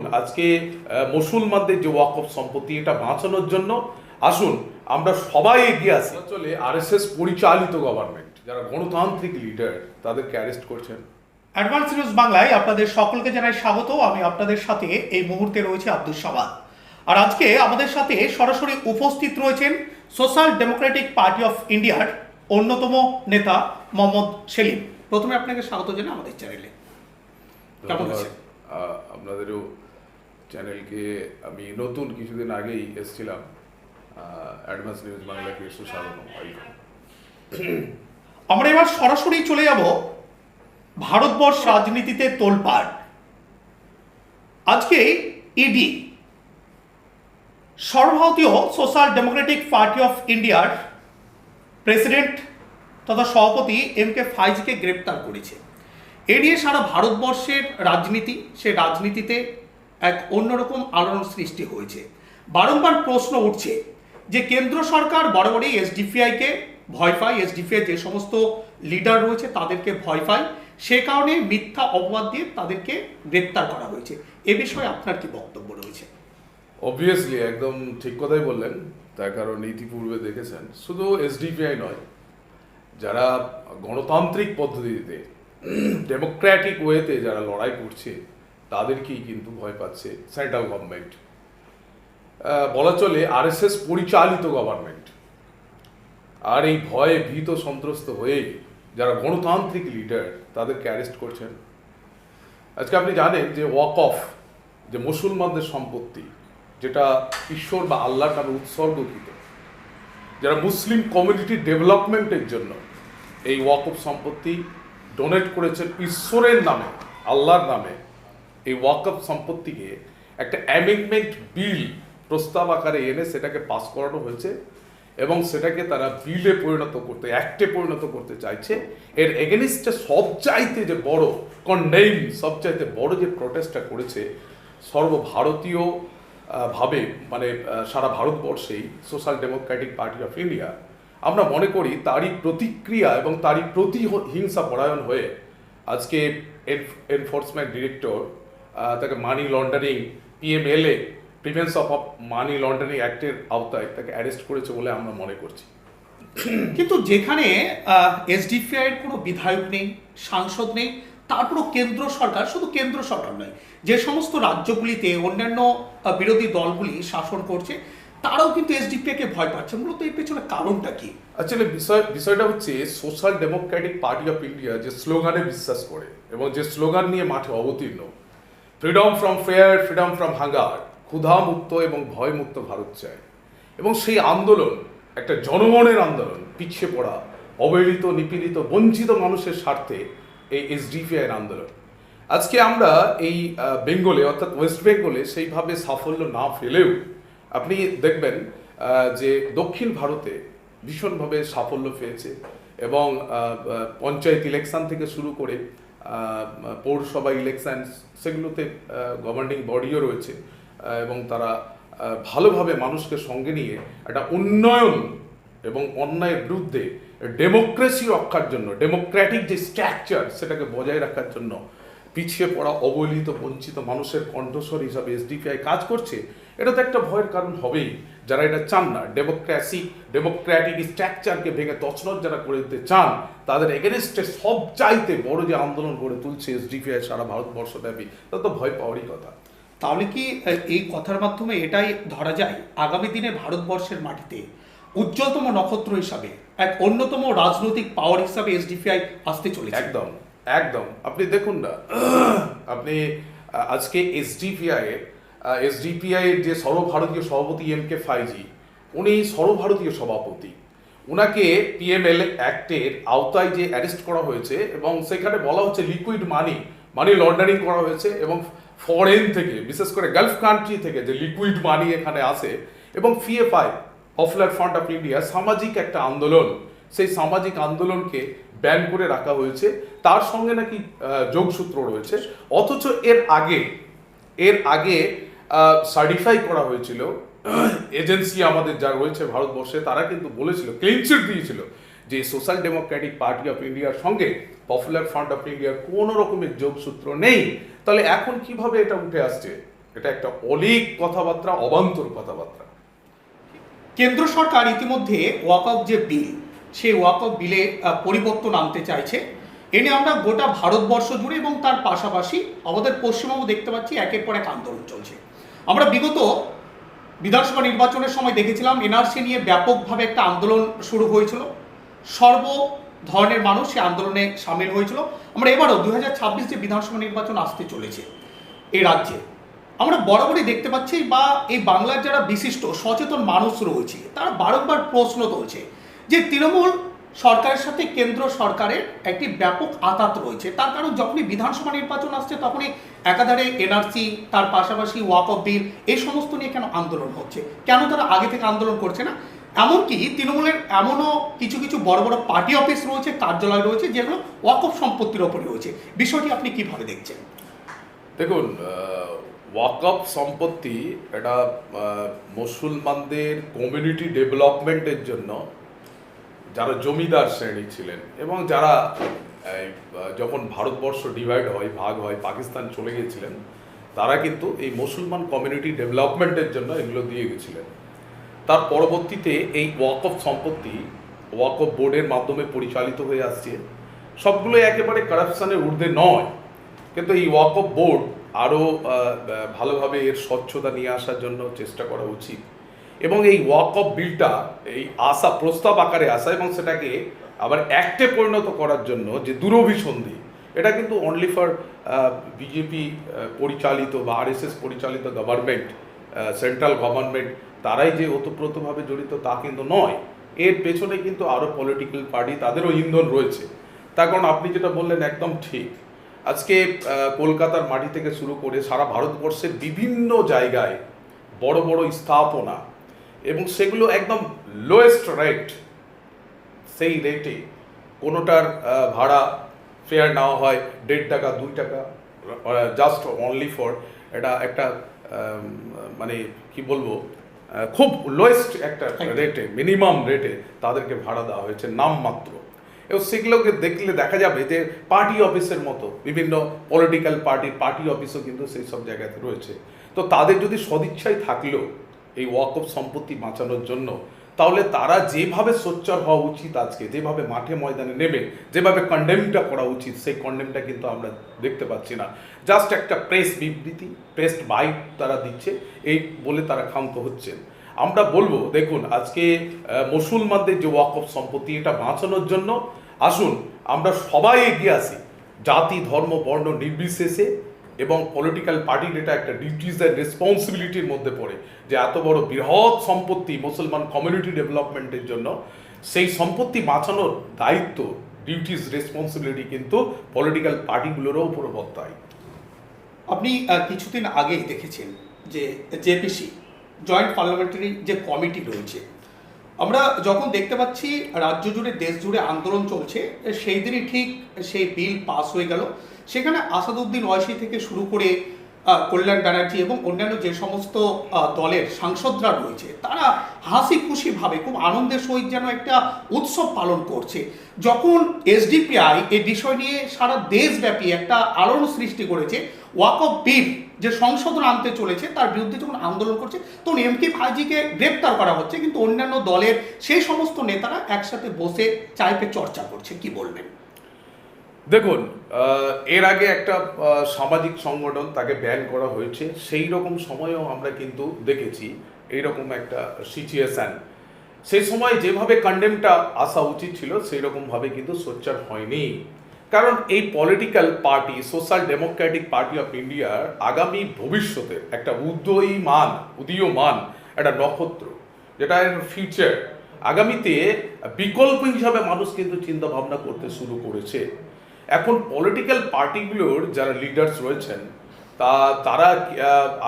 আজকে মুসলমানদের যে ওয়াকফ সম্পত্তি এটা বাঁচানোর জন্য আসুন আমরা সবাই এগিয়ে আসি চলে আরএসএস পরিচালিত গভর্নমেন্ট যারা গণতান্ত্রিক লিডার তাদেরকে অ্যারেস্ট করছেন। অ্যাডভান্স নিউজ বাংলায় আপনাদের সকলকে জানাই স্বাগত। আমি আপনাদের সাথে এই মুহূর্তে রয়েছে আব্দুল সাবাদ আর আজকে আমাদের সাথে সরাসরি উপস্থিত রয়েছেন সোশ্যাল ডেমোক্রেটিক পার্টি অফ ইন্ডিয়ার অন্যতম নেতা মোহাম্মদ সেলিম। প্রথমে আপনাকে স্বাগত জানাই আমাদের চ্যানেলে। কেমন আছেন? আহ, আপনাদেরও চ্যানেলকে আমি নতুন কিছুদিন আগেই এসেছিলাম অ্যাডভান্স নিউজ বাংলাকে সুস্বাগত আমরা এবার সরাসরি চলে যাব ভারতবর্ষ রাজনীতিতে তোলপাড়। আজকে ইডি সর্বভারতীয় সোশ্যাল ডেমোক্রেটিক পার্টি অফ ইন্ডিয়ার প্রেসিডেন্ট তথা সভাপতি এম কে ফাইজকে গ্রেপ্তার করেছে। এ নিয়ে সারা ভারতবর্ষের রাজনীতি, সে রাজনীতিতে এক অন্যরকম আলোড়ন সৃষ্টি হয়েছে। বারংবার প্রশ্ন উঠছে যে কেন্দ্র সরকার বরাবরই এসডিপিআইকে ভয় পায় এসডিপিআই যে সমস্ত লিডার রয়েছে তাদেরকে ভয় পায় সে কারণে মিথ্যা অপবাদ দিয়ে তাদেরকে গ্রেপ্তার করা হয়েছে। এ বিষয়ে আপনার কি বক্তব্য রয়েছে? অবভিয়াসলি একদম ঠিক কথাই বললেন, তার কারণ ইতিপূর্বে দেখেছেন। শুধু এসডিপিআই নয়, যারা গণতান্ত্রিক পদ্ধতিতে ডেমোক্র্যাটিক ওয়েতে যারা লড়াই করছে তাদেরকেই কিন্তু ভয় পাচ্ছে সেন্ট্রাল গভর্নমেন্ট। বলা চলে আরএসএস পরিচালিত গভর্নমেন্ট। আর এই ভয়ে ভীত সন্ত্রস্ত হয়ে যারা গণতান্ত্রিক লিডার তাদেরকে অ্যারেস্ট করছেন। আজকে আপনি জানেন যে ওয়াক অফ যে মুসলমানদের সম্পত্তি, যেটা ঈশ্বর বা আল্লাহর নামে উৎসর্গকৃত, যারা মুসলিম কমিউনিটি ডেভেলপমেন্টের জন্য এই ওয়াক অফ সম্পত্তি ডোনেট করেছেন ঈশ্বরের নামে, আল্লাহর নামে। এই ওয়াক অফ সম্পত্তিকে একটা অ্যামেন্ডমেন্ট বিল প্রস্তাব আকারে এনে সেটাকে পাস করানো হয়েছে এবং সেটাকে তারা বিলে পরিণত করতে অ্যাক্টে পরিণত করতে চাইছে। এর এগেনিস্টে সবচাইতে যে বড় কন্ডেইম সবচাইতে বড় যে প্রটেস্টটা করেছে, সর্বভারতীয় ভাবে মানে সারা ভারতবর্ষেই social democratic party of India আমরা মনে করি তারই প্রতিক্রিয়া এবং তারই প্রতিহিংসা পরায়ণ হয়ে আজকে এনফোর্সমেন্ট ডিরেক্টর তাকে money laundering PMLA prevention of money laundering অ্যাক্টের আওতায় তাকে অ্যারেস্ট করেছে বলে আমরা মনে করছি। কিন্তু যেখানে এসডিপিআই এর কোনো বিধায়ক নেই সাংসদ নেই তারপরও কেন্দ্র সরকার শুধু কেন্দ্র সরকার নয় যে সমস্ত রাজ্যগুলিতে অন্যান্য বিরোধী দলগুলি শাসন করছে তারাও কিন্তু এসডিপিআই কে ভয় পাচ্ছে। মূলত এর পেছনে কারণটা কি? আসলে বিষয় বিষয়টা হচ্ছে social democratic party of India যে স্লোগানে বিশ্বাস করে এবং যে স্লোগান নিয়ে মাঠে অবতীর্ণ freedom from fear freedom from hunger ক্ষুধা মুক্ত এবং ভয় মুক্ত ভারত চায়। এবং সেই আন্দোলন, একটা জনগণের আন্দোলন, পিছিয়ে পড়া, অবহেলিত, নিপীড়িত, বঞ্চিত মানুষের স্বার্থে এই এসডিপিআইয়ের আন্দোলন। আজকে আমরা এই বেঙ্গলে, অর্থাৎ ওয়েস্ট বেঙ্গলে সেইভাবে সাফল্য না ফেলেও আপনি দেখবেন যে দক্ষিণ ভারতে ভীষণভাবে সাফল্য পেয়েছে এবং পঞ্চায়েত ইলেকশন থেকে শুরু করে পৌরসভা ইলেকশন সেগুলোতে গভর্নিং বডিও রয়েছে এবং তারা ভালোভাবে মানুষকে সঙ্গে নিয়ে একটা উন্নয়ন এবং অন্যায়ের বিরুদ্ধে ডেমোক্রেসি রক্ষার জন্য ডেমোক্রেটিক যে স্ট্রাকচার সেটাকে বজায় রাখার জন্য পিছিয়ে পড়া, অবহেলিত, বঞ্চিত মানুষের কণ্ঠস্বর হিসাবে এসডিপিআই কাজ করছে এটা তো একটা ভয়ের কারণ হবেই। যারা এটা চান না ডেমোক্রেসি ডেমোক্রেটিক স্ট্রাকচারকে ভেঙে তছনছ যারা করে দিতে চান তাদের এগেনস্টে সব চাইতে বড় যে আন্দোলন গড়ে তুলছে এসডিপিআই সারা ভারতবর্ষব্যাপী তা তো ভয় পাওয়ারই কথা। তাহলে কি এই কথার মাধ্যমে এটাই ধরা যায়? আগামী দিনে ভারতবর্ষের মাটিতে উজ্জ্বলতম নক্ষত্র হিসাবে এক অন্যতম রাজনৈতিক পাওয়ার হিসাবে এসডিপিআই আসতে চলেছে। একদম একদম। আপনি দেখুন না আপনি আজকে এসডিপিআই এর এসডিপিআই এর যে সর্বভারতীয় সভাপতি এম কে ফাইজি উনি সর্বভারতীয় সভাপতি। ওনাকে পিএমএল অ্যাক্টের আওতায় যে অ্যারেস্ট করা হয়েছে এবং সেখানে বলা হচ্ছে লিকুইড মানি মানি লন্ডারিং করা হয়েছে এবং ফরেন থেকে, বিশেষ করে গালফ কান্ট্রি থেকে যে লিকুইড মানি এখানে আসে এবং PFI popular front of India সামাজিক একটা আন্দোলন, সেই সামাজিক আন্দোলনকে ব্যান করে রাখা হয়েছে। তার সঙ্গে নাকি যোগসূত্র রয়েছে। অথচ এর আগে এর আগে সার্টিফাই করা হয়েছিল। এজেন্সি আমাদের যা রয়েছে ভারতবর্ষে, তারা কিন্তু বলেছিল ক্লিনচিট দিয়েছিল যে সোশ্যাল ডেমোক্রেটিক পার্টি অফ ইন্ডিয়ার সঙ্গে পপুলার ফ্রন্ট অফ ইন্ডিয়ার কোনো রকমের যোগসূত্র নেই। তাহলে এখন কীভাবে এটা উঠে আসছে? এটা একটা অলিক কথাবার্তা, অবান্তর কথাবার্তা। কেন্দ্র সরকার ইতিমধ্যে ওয়াকআপ যে বিল সেই ওয়াকআপ বিলে পরিবর্তন আনতে চাইছে। এনে আমরা গোটা ভারতবর্ষ জুড়ে এবং তার পাশাপাশি আমাদের পশ্চিমবঙ্গ দেখতে পাচ্ছি, একের পর এক আন্দোলন চলছে। আমরা বিগত বিধানসভা নির্বাচনের সময় দেখেছিলাম, এনআরসি নিয়ে ব্যাপকভাবে একটা আন্দোলন শুরু হয়েছিল। সর্ব ধরনের মানুষ সে আন্দোলনে সামিল হয়েছিল। আমরা এবারও দু হাজার যে বিধানসভা নির্বাচন আসতে চলেছে এই রাজ্যে, আমরা বরাবরই দেখতে পাচ্ছি বা এই বাংলার যারা বিশিষ্ট, সচেতন মানুষ রয়েছে, তারা বারংবার প্রশ্ন তুলছে যে তৃণমূল সরকারের সাথে কেন্দ্র সরকারের একটি ব্যাপক আতাত রয়েছে। তার কারণ যখনই বিধানসভা নির্বাচন আসছে, তখনই একাধারে এনআরসি তার পাশাপাশি ওয়াক অফ বিল, এই সমস্ত নিয়ে কেন আন্দোলন হচ্ছে? কেন তারা আগে থেকে আন্দোলন করছে না? এমনকি তৃণমূলের এমনও কিছু কিছু বড় বড় পার্টি অফিস রয়েছে, কার্যালয় রয়েছে, যেগুলো ওয়াক অফ সম্পত্তির ওপরে রয়েছে। বিষয়টি আপনি কীভাবে দেখছেন? দেখুন ওয়াকআপ সম্পত্তি এটা মুসলমানদের কমিউনিটি ডেভেলপমেন্টের জন্য যারা জমিদার শ্রেণি ছিলেন এবং যারা যখন ভারতবর্ষ ডিভাইড হয়, ভাগ হয়, পাকিস্তান চলে গিয়েছিলেন তারা কিন্তু এই মুসলমান কমিউনিটি ডেভেলপমেন্টের জন্য এগুলো দিয়ে গেছিলেন। তার পরবর্তীতে এই ওয়াকফ সম্পত্তি ওয়াকফ বোর্ডের মাধ্যমে পরিচালিত হয়ে আসছে। সবগুলো একেবারে কারাপশনের ঊর্ধ্বে নয়। কিন্তু এই ওয়াকফ বোর্ড আরও ভালোভাবে এর স্বচ্ছতা নিয়ে আসার জন্য চেষ্টা করা উচিত। এবং এই ওয়াক অফ বিলটা এই আসা প্রস্তাব আকারে আসা এবং সেটাকে আবার অ্যাক্টে পরিণত করার জন্য যে দূরভিসন্ধি, এটা কিন্তু অনলি ফর বিজেপি পরিচালিত বা আরএসএস পরিচালিত গভর্নমেন্ট সেন্ট্রাল গভর্নমেন্ট তারাই যে ওতপ্রোতভাবে জড়িত তা কিন্তু নয়। এর পেছনে কিন্তু আরও পলিটিক্যাল পার্টি তাদেরও ইন্ধন রয়েছে। তার কারণ আপনি যেটা বললেন একদম ঠিক। আজকে কলকাতার মাটি থেকে শুরু করে সারা ভারতবর্ষের বিভিন্ন জায়গায় বড় বড় স্থাপনা এবং সেগুলো একদম লোয়েস্ট রেট সেই রেটে কোনোটার ভাড়া ফেয়ার নেওয়া হয় দেড় টাকা দুই টাকা জাস্ট অনলি ফর এটা একটা মানে কি বলব খুব লোয়েস্ট একটা রেটে মিনিমাম রেটে তাদেরকে ভাড়া দেওয়া হয়েছে নামমাত্র এবং সেগুলোকে দেখলে দেখা যাবে যে পার্টি অফিসের মতো বিভিন্ন পলিটিক্যাল পার্টির পার্টি অফিসও কিন্তু সেই সব জায়গাতে রয়েছে। তো তাদের যদি সদিচ্ছাই থাকলেও এই ওয়াকফ সম্পত্তি বাঁচানোর জন্য। তাহলে তারা যেভাবে সোচ্চার হওয়া উচিত আজকে, যেভাবে মাঠে ময়দানে নেবে যেভাবে কন্ডেমটা করা উচিত, সেই কন্ডেমটা কিন্তু আমরা দেখতে পাচ্ছি না। জাস্ট একটা প্রেস বিবৃতি প্রেস বাইট তারা দিচ্ছে, এই বলে তারা ক্ষান্ত হচ্ছেন। আমরা বলব, দেখুন, আজকে মুসলমানদের যে ওয়াকফ সম্পত্তি, এটা বাঁচানোর জন্য আসুন, আমরা সবাই এগিয়ে আসি। জাতি, ধর্ম, বর্ণ নির্বিশেষে এবং পলিটিক্যাল পার্টির এটা একটা ডিউটিস অ্যান্ড রেসপন্সিবিলিটির মধ্যে পড়ে যে এত বড় বৃহৎ সম্পত্তি মুসলমান কমিউনিটি ডেভেলপমেন্টের জন্য, সেই সম্পত্তি বাঁচানোর দায়িত্ব ডিউটিস রেসপন্সিবিলিটি কিন্তু পলিটিক্যাল পার্টিগুলোরও উপর বর্তায়। আপনি কিছুদিন আগেই দেখেছেন যে জেপিসি জয়েন্ট পার্লামেন্টারি যে কমিটি রয়েছে আমরা যখন দেখতে পাচ্ছি রাজ্য জুড়ে, দেশ জুড়ে আন্দোলন চলছে, সেই দিনই ঠিক সেই বিল পাস হয়ে গেল। সেখানে আসাদুদ্দিন ওয়াইসি থেকে শুরু করে কল্যাণ ব্যানার্জি এবং অন্যান্য যে সমস্ত দলের সাংসদরা রয়েছে, তারা হাসি খুশিভাবে খুব আনন্দের সহিত যেন একটা উৎসব পালন করছে। যখন এসডিপিআই এই বিষয় নিয়ে সারা দেশব্যাপী একটা আলোড়ন সৃষ্টি করেছে ওয়াক অফ বিল যে সংশোধন আনতে চলেছে, তার বিরুদ্ধে যখন আন্দোলন করছে, তখন এম কে ফাইজিকে গ্রেপ্তার করা হচ্ছে। কিন্তু অন্যান্য দলের সেই সমস্ত নেতারা একসাথে বসে চাইপে চর্চা করছে। কি বলবেন? দেখুন এর আগে একটা সামাজিক সংগঠন তাকে ব্যান করা হয়েছে। সেই রকম সময়েও আমরা কিন্তু দেখেছি। এইরকম একটা সিচুয়েশন সেই সময় যেভাবে কন্ডেমটা আসা উচিত ছিল, সেই রকমভাবে কিন্তু সোচ্চার হয়নি। কারণ এই political party social democratic party of ইন্ডিয়ার আগামী ভবিষ্যতের একটা উদয়মান, উদীয়মান একটা নক্ষত্র, যেটা ফিউচার আগামীতে বিকল্প হিসাবে মানুষ কিন্তু চিন্তা ভাবনা করতে শুরু করেছে। এখন পলিটিক্যাল পার্টিগুলোর যারা লিডার্স রয়েছেন, তা, তারা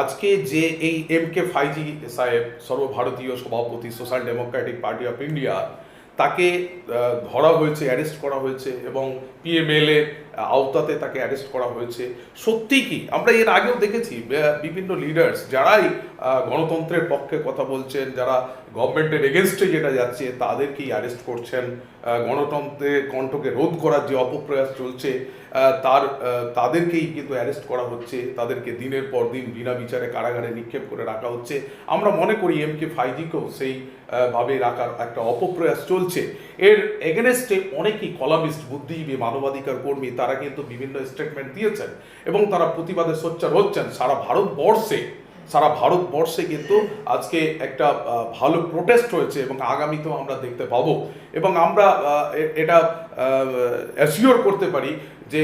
আজকে যে এই এম কে ফাইজি সাহেব, সর্বভারতীয় সভাপতি social democratic party of India তাকে ধরা হয়েছে অ্যারেস্ট করা হয়েছে এবং পিএমএল এর আওতাতে তাকে অ্যারেস্ট করা হয়েছে। সত্যি কি? আমরা এর আগেও দেখেছি বিভিন্ন লিডার্স যারাই গণতন্ত্রের পক্ষে কথা বলছেন, যারা গভর্নমেন্টের এগেনস্টে যেটা যাচ্ছে, তাদেরকেই অ্যারেস্ট করছেন। গণতন্ত্রের কণ্ঠকে রোধ করার যে অপপ্রয়াস চলছে তার তাদেরকেই কিন্তু অ্যারেস্ট করা হচ্ছে। তাদেরকে দিনের পর দিন বিনা বিচারে কারাগারে নিক্ষেপ করে রাখা হচ্ছে। আমরা মনে করি এম কে ফাইজিকেও সেই ভাবে রাখার একটা অপপ্রয়াস চলছে। এর এগেনস্টে অনেকেই কলামিস্ট বুদ্ধিজীবী, মানবাধিকার কর্মী, তারা কিন্তু বিভিন্ন স্টেটমেন্ট দিয়েছেন এবং তারা প্রতিবাদে সোচ্চার হচ্ছেন। সারা ভারতবর্ষে সারা ভারতবর্ষে কিন্তু আজকে একটা ভালো প্রোটেস্ট হয়েছে এবং আগামীতেও আমরা দেখতে পাবো। এবং আমরা এটা অ্যাসিওর করতে পারি যে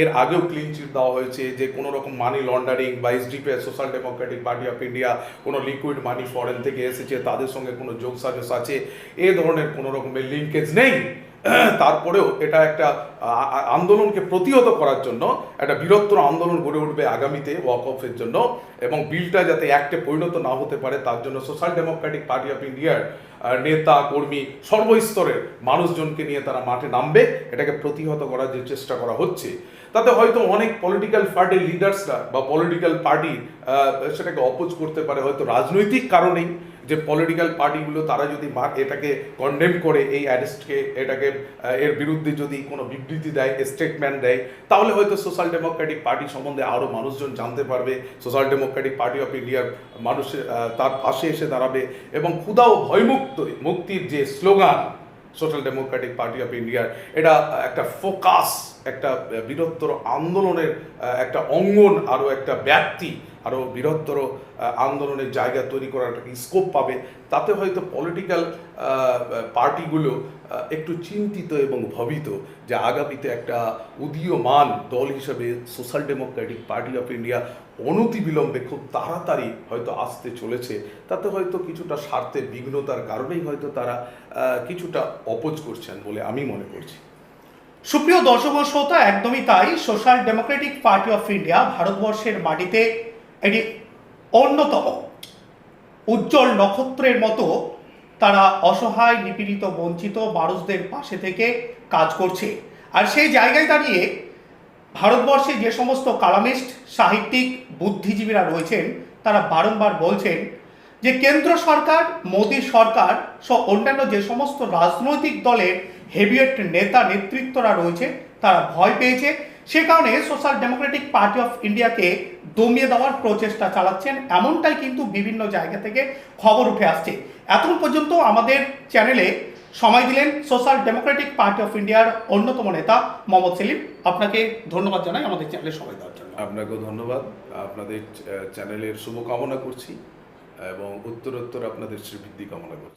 এর আগেও ক্লিন চিট দেওয়া হয়েছে যে কোনো রকম মানি লন্ডারিং বা SDP social democratic party of India কোনো লিকুইড মানি ফরেন থেকে এসেছে, তাদের সঙ্গে কোনো যোগ সাজস আছে, এ ধরনের কোনো রকমের লিঙ্কেজ নেই। তারপরেও এটা একটা আন্দোলনকে প্রতিহত করার জন্য, একটা বৃহত্তর আন্দোলন গড়ে উঠবে আগামীতে ওয়াক অফের জন্য এবং বিলটা যাতে অ্যাক্টে পরিণত না হতে পারে, তার জন্য সোশ্যাল ডেমোক্রেটিক পার্টি অফ ইন্ডিয়ার নেতা, কর্মী, সর্বস্তরের মানুষজনকে নিয়ে তারা মাঠে নামবে, এটাকে প্রতিহত করার যে চেষ্টা করা হচ্ছে। তাতে হয়তো অনেক পলিটিক্যাল পার্টির লিডার্সরা বা পলিটিক্যাল পার্টি সেটাকে অপোজ করতে পারে, হয়তো রাজনৈতিক কারণেই যে পলিটিক্যাল পার্টিগুলো তারা যদি এটাকে কন্ডেম করে, এই অ্যারেস্টকে এটাকে এর বিরুদ্ধে যদি কোনো বিবৃতি দেয় স্টেটমেন্ট দেয়, তাহলে হয়তো সোশ্যাল ডেমোক্রেটিক পার্টি সম্বন্ধে আরও মানুষজন জানতে পারবে। সোশ্যাল ডেমোক্রেটিক পার্টি অফ ইন্ডিয়ার মানুষের তার পাশে এসে দাঁড়াবে এবং ক্ষুদা ও ভয়মুক্ত মুক্তির যে slogan social democratic party of ইন্ডিয়ার এটা একটা ফোকাস একটা বৃহত্তর আন্দোলনের একটা অঙ্গন, আরও একটা ব্যক্তি আরও বৃহত্তর আন্দোলনের জায়গা তৈরি করার একটা স্কোপ পাবে। তাতে হয়তো পলিটিক্যাল পার্টিগুলো একটু চিন্তিত এবং ভবিত যে আগামীতে একটা উদীয়মান দল হিসেবে social democratic party of India অনতিবিলম্বে খুব তাড়াতাড়ি হয়তো আসতে চলেছে। তাতে হয়তো কিছুটা স্বার্থের বিঘ্নতার কারণেই হয়তো তারা কিছুটা অপোজ করছেন বলে আমি মনে করছি। সুপ্রিয় দর্শক শ্রোতা একদমই তাই, social democratic party of India ভারতবর্ষের মাটিতে একটি অন্যতম উজ্জ্বল নক্ষত্রের মতো তারা অসহায়, নিপীড়িত, বঞ্চিত মানুষদের পাশে থেকে কাজ করছে। আর সেই জায়গায় দাঁড়িয়ে ভারতবর্ষে যে সমস্ত কালামিস্ট, সাহিত্যিক, বুদ্ধিজীবীরা রয়েছেন, তারা বারংবার বলছেন যে কেন্দ্র সরকার, মোদী সরকার সহ অন্যান্য যে সমস্ত রাজনৈতিক দলের হেভিয়েট নেতা, নেতৃত্বরা রয়েছে, তারা ভয় পেয়েছে। সে কারণে সোশ্যাল ডেমোক্রেটিক পার্টি অফ ইন্ডিয়াকে দমিয়ে দেওয়ার প্রচেষ্টা চালাচ্ছেন, এমনটাই কিন্তু বিভিন্ন জায়গা থেকে খবর উঠে আসছে। এখন পর্যন্ত আমাদের চ্যানেলে সময় দিলেন সোশ্যাল ডেমোক্রেটিক পার্টি অফ ইন্ডিয়ার অন্যতম নেতা মোহাম্মদ সেলিম। আপনাকে ধন্যবাদ জানাই আমাদের চ্যানেলে সময় দেওয়ার জন্য। আপনাকেও ধন্যবাদ। আপনাদের চ্যানেলের শুভকামনা করছি এবং উত্তরোত্তর আপনাদের শ্রীবৃদ্ধি কামনা করছি।